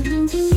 Thank you.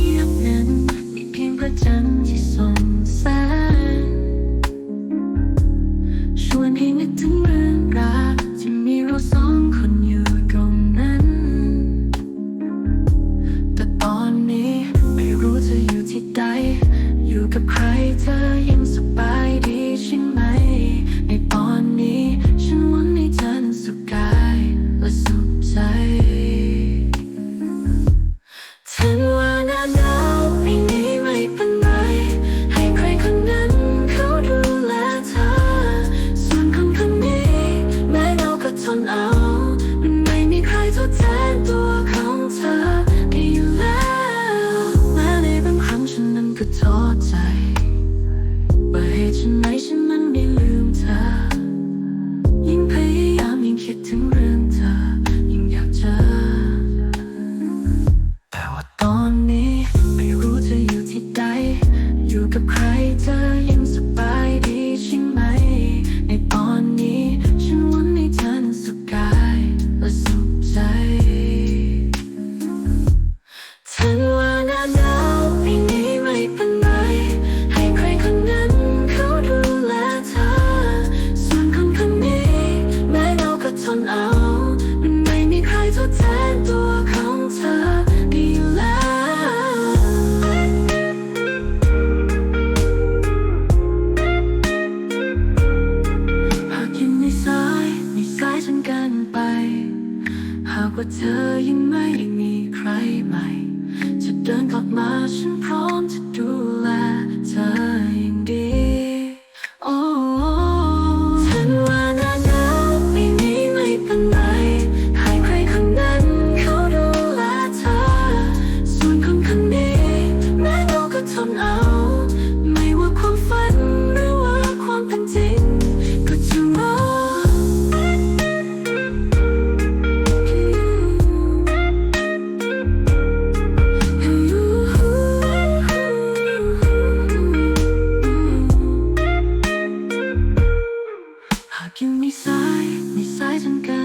ว่าเธอยังไม่มีใครใหม่ จะเดินกลับมาฉันพร้อมจะดูแลเธอ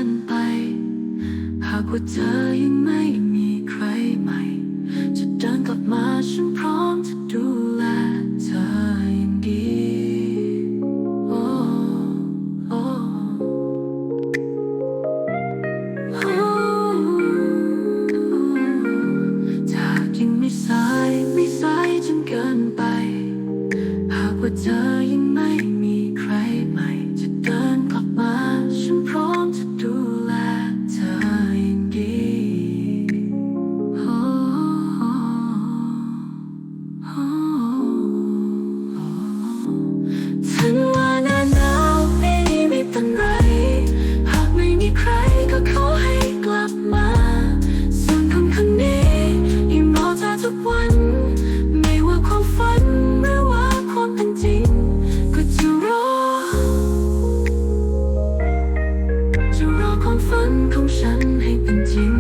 นไป หากว่าเธอยังไม่มีใครใหม่ จะเดินกลับมาฉันพร้อมจะดูแลเธออย่างดีโากยังไม่สายไม่สายจนเกินไป หากว่าเธอันของฉันให้เป็นจริง